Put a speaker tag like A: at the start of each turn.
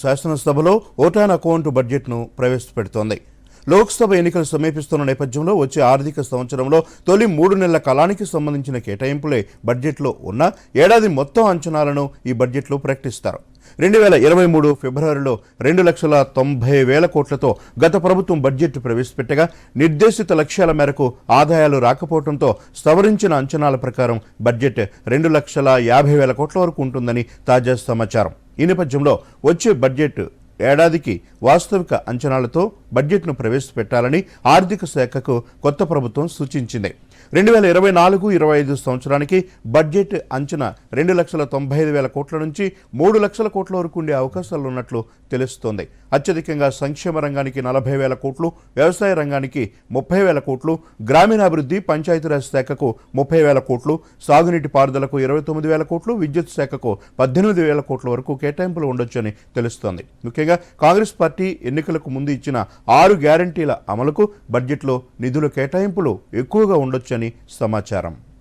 A: శాసనసభలో vote on account బడ్జెట్ను ప్రవేశపెడుతోంది. లోక్సభ ఎన్నికలు సమీపిస్తున్న నేపథ్యంలో వచ్చే ఆర్థిక సంవత్సరంలో తొలి మూడు నెలల కాలానికి సంబంధించిన కేటాయింపులే బడ్జెట్లో ఉన్న ఏడాది మొత్తం అంచనాలను ఈ బడ్జెట్లో ప్రకటిస్తారు. రెండు వేల ఇరవై మూడు ఫిబ్రవరిలో రెండు లక్షల తొంభై వేల కోట్లతో గత ప్రభుత్వం బడ్జెట్ ప్రవేశపెట్టగా నిర్దేశిత లక్ష్యాల మేరకు ఆదాయాలు రాకపోవడంతో సవరించిన అంచనాల ప్రకారం బడ్జెట్ రెండు లక్షల యాభై వేల కోట్ల వరకు ఉంటుందని తాజా సమాచారం. ఈ నేపథ్యంలో వచ్చే బడ్జెట్ ఏడాదికి వాస్తవిక అంచనాలతో బడ్జెట్ను ప్రవేశపెట్టాలని ఆర్థిక శాఖకు కొత్త ప్రభుత్వం సూచించింది. రెండు వేల ఇరవై నాలుగు ఇరవై ఐదు సంవత్సరానికి బడ్జెట్ అంచనా రెండు లక్షల తొంభై ఐదు వేల కోట్ల నుంచి మూడు లక్షల కోట్ల వరకు ఉండే అవకాశాలు ఉన్నట్లు తెలుస్తోంది. అత్యధికంగా సంక్షేమ రంగానికి నలభై వేల కోట్లు వ్యవసాయ రంగానికి ముప్పై వేల కోట్లు గ్రామీణాభివృద్ధి పంచాయతీరాజ్ శాఖకు ముప్పై వేల కోట్లు సాగునీటి పారుదలకు ఇరవై తొమ్మిది వేల కోట్లు విద్యుత్ శాఖకు పద్దెనిమిది వేల కోట్ల వరకు కేటాయింపులు ఉండొచ్చని తెలుస్తోంది. ముఖ్యంగా కాంగ్రెస్ పార్టీ ఎన్నికలకు ముందు ఇచ్చిన ఆరు గ్యారంటీల అమలుకు బడ్జెట్లో నిధుల కేటాయింపులు ఎక్కువగా ఉండొచ్చని సమాచారం.